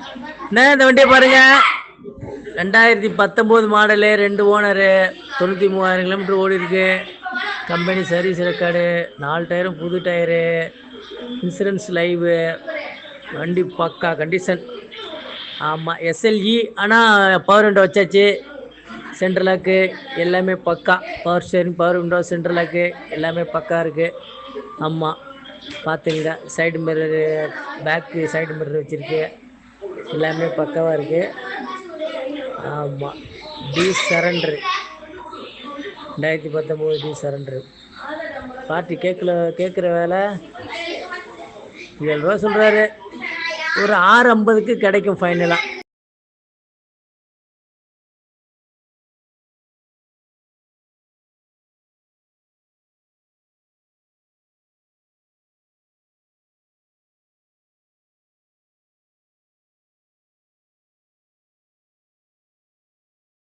என்ன இந்த வண்டியை பாருங்க? ரெண்டாயிரத்தி பத்தொம்போது மாடலு ரெண்டு ஓனரு தொண்ணூற்றி மூவாயிரம் கிலோமீட்டர் ஓடி இருக்கு கம்பெனி சர்வீஸ் ரெக்கார்டு நாலு டயரும் புது டயரு இன்சூரன்ஸ் லைவு வண்டி பக்கா கண்டிஷன் ஆமாம் எஸ்எல்இ ஆனால் பவர் விண்டோ வச்சாச்சு. சென்ட்ரல் லாக்கு எல்லாமே பக்கா. Power steering power window central lock எல்லாமே பக்கா இருக்குது ஆமாம் பார்த்துங்க side mirror back side mirror வச்சுருக்கு. எல்லாமே பக்காவாக இருக்குது ஆமாம் டி சரண்டரு ரெண்டாயிரத்தி பத்தொம்போது டி சரண்டரு பார்ட்டி கேட்கல கேட்குற வேலை? ஏழு ரூபா சொல்கிறாரு ஒரு ஆறு ஐம்பதுக்கு கிடைக்கும் ஃபைனலாக